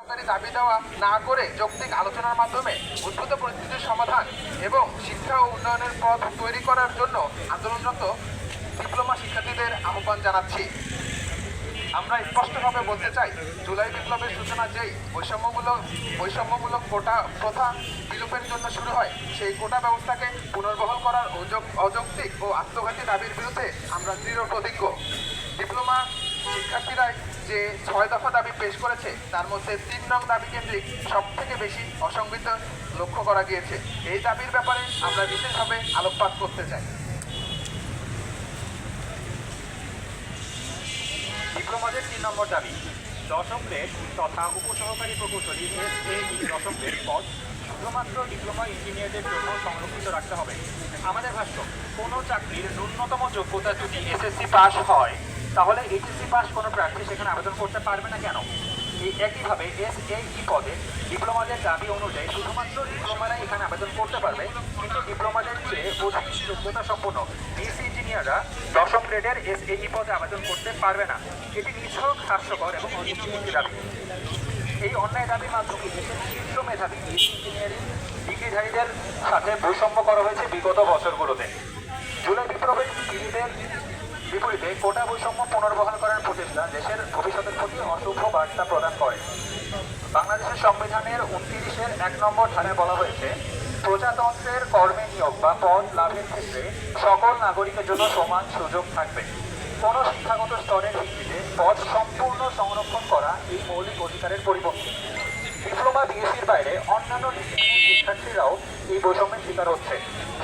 সরকারি দাবি দেওয়া না করে যৌক্তিক আলোচনার মাধ্যমে উদ্ভূত পরিস্থিতির সমাধান এবং শিক্ষা ও উন্নয়নের পথ তৈরি করার জন্য আন্দোলনরত ডিপ্লোমা শিক্ষার্থীদের আহ্বান জানাচ্ছি। আমরা স্পষ্টভাবে বলতে চাই, জুলাই বিপ্লবের সূচনা যেই বৈষম্যমূলক বৈষম্যমূলক কোটা প্রথা বিলোপের জন্য শুরু হয়, সেই কোটা ব্যবস্থাকে পুনর্বহাল করার অযৌক্তিক ও আত্মঘাতী দাবির বিরুদ্ধে আমরা দৃঢ় প্রতিজ্ঞ। ডিপ্লোমা শিক্ষার্থীরা যে ছয় দফা দাবি পেশ করেছে, তার মধ্যে তিন নং দাবি কেন্দ্রিক সব থেকে বেশি অসংবিত লক্ষ্য করা গিয়েছে। এই দাবির ব্যাপারে আমরা বিশেষভাবে আলোকপাত করতে চাই। ডিপ্লোমাদের তিন নম্বর দাবি, দশম গ্রেড তথা উপসহকারী প্রকৌশলী এস এ দশম গ্রেড পদ, শুধুমাত্র ডিপ্লোমা ইঞ্জিনিয়ারদের জন্য সংরক্ষিত রাখতে হবে। আমাদের ভাষ্য, কোনো চাকরির ন্যূনতম যোগ্যতা যদি এসএসসি পাস হয় তাহলে এইচএসসি পাস কোনো প্রার্থী সেখানে আবেদন করতে পারবে না কেন? এই একইভাবে এস ই পদে ডিপ্লোমাদের দাবি অনুযায়ী শুধুমাত্র ডিপ্লোমারাই এখানে আবেদন করতে পারবে, কিন্তু ডিপ্লোমাদের চেয়ে অধিক যোগ্যতা সম্পন্ন বিএসসি ইঞ্জিনিয়াররা দশম গ্রেডের এস ই পদে আবেদন করতে পারবে না। এটি নিছক হাস্যকর এবং অযুক্তিক দাবি। এই অন্যায় দাবির মাধ্যমে দেশের শীর্ষ মেধাবী ইঞ্জিনিয়ারিং ডিগ্রিধারীদের সাথে বৈষম্য করা হয়েছে বিগত বছরগুলোতে। জুলাই বিপ্লবের বিরোধের বিপরীতে কোটা বৈষম্য পুনর্বহাল করার প্রচেষ্টা দেশের ভবিষ্যতের প্রতি অশুভ বার্তা প্রদান করে। বাংলাদেশের সংবিধানের উনত্রিশের এক নম্বর ধারায় বলা হয়েছে, প্রজাতন্ত্রের কর্মে নিয়োগ বা পদ লাভের ক্ষেত্রে সকল নাগরিকের জন্য সমান সুযোগ থাকবে। কোনো শিক্ষাগত স্তরের ভিত্তিতে পদ সম্পূর্ণ সংরক্ষণ করা এই মৌলিক অধিকারের পরিপন্থী। ডিপ্লোমা বিএসসির বাইরে অন্যান্য শিক্ষার্থীরাও এই বৈষম্যের শিকার হচ্ছে।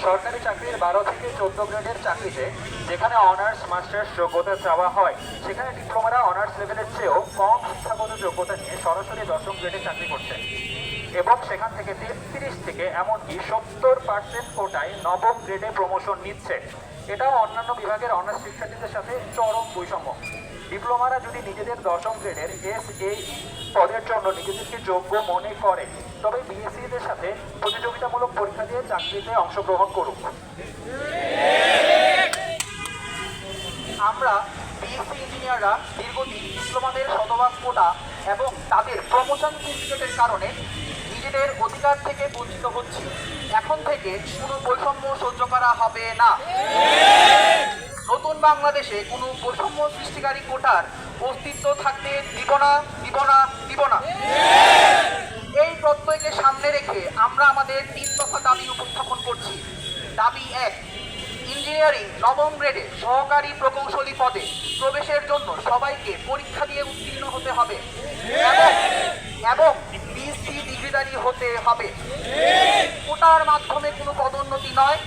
সরকারি চাকরির বারো থেকে চোদ্দ গ্রেডের চাকরিতে যেখানে অনার্স, মাস্টার্স যোগ্যতা চাওয়া হয়, সেখানে ডিপ্লোমারা অনার্স লেভেলের চেয়েও কম শিক্ষাগত যোগ্যতা নিয়ে সরাসরি দশম গ্রেডে চাকরি করছে। এবং সেখান থেকে তেত্রিশ থেকে এমনকি সত্তর পার্সেন্ট কোটায় নবম গ্রেডে প্রমোশন নিচ্ছে। এটাও অন্যান্য বিভাগের অনার্স শিক্ষার্থীদের সাথে চরম বৈষম্য। ডিপ্লোমারা যদি নিজেদের দশম গ্রেডের এস এ পদের জন্য নিজেদেরকে যোগ্য মনে করে, তবে বিএসসিদের সাথে প্রতিযোগিতামূলক পরীক্ষা দিয়ে চাকরিতে অংশগ্রহণ করুক। আমরা বিএসসি ইঞ্জিনিয়াররা দীর্ঘদিন ডিপ্লোমাদের শতভাগ কোটা এবং তাদের প্রমোশন সার্টিফিকেটের কারণে নিজেদের অধিকার থেকে বঞ্চিত হচ্ছি। এখন থেকে কোনো বৈষম্য সহ্য করা হবে না। নতুন বাংলাদেশে কোনো বৈষম্য সৃষ্টিকারী কোটার অস্তিত্ব থাকতে দিব না দিব না দিব না। এই প্রত্যয়কে সামনে রেখে আমরা আমাদের তিন দফা দাবি উপস্থাপন করছি। দাবি এক, ইঞ্জিনিয়ারিং নবম গ্রেডে সহকারী প্রকৌশলী পদে প্রবেশের জন্য সবাইকে পরীক্ষা দিয়ে উত্তীর্ণ হতে হবে। এবং এবং ডিগ্রিধারী হতে হবে। কোটার মাধ্যমে কোনো পদোন্নতি নয়,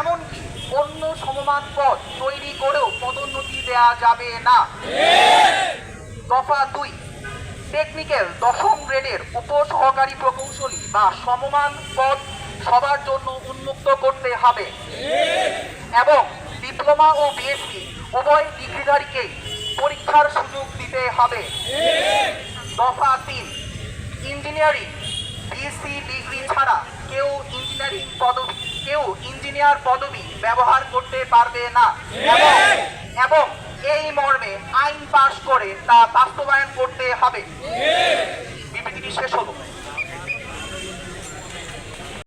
এমনকি অন্য সমমান পদ তৈরি করেও পদোন্নতি দেয়া যাবে না। দফা দুই টেকনিক্যাল দশম গ্রেডের উপসহকারী প্রকৌশলী বা সমমান পদ সবার জন্য উন্মুক্ত করতে হবে। এবং ডিপ্লোমা ও বিএসসি উভয় ডিগ্রিধারীকেই পরীক্ষার সুযোগ দিতে হবে। দফা তিন ইঞ্জিনিয়ারিং বিএসসি ডিগ্রি ছাড়া কেউ ইঞ্জিনিয়ারিং পদবি কেউ ইঞ্জিনিয়ার পদবি ব্যবহার করতে পারবে না। এবং এবং এই মর্মে আইন পাশ করে তা বাস্তবায়ন করতে হবে। বিবৃতিটি শেষ হলো।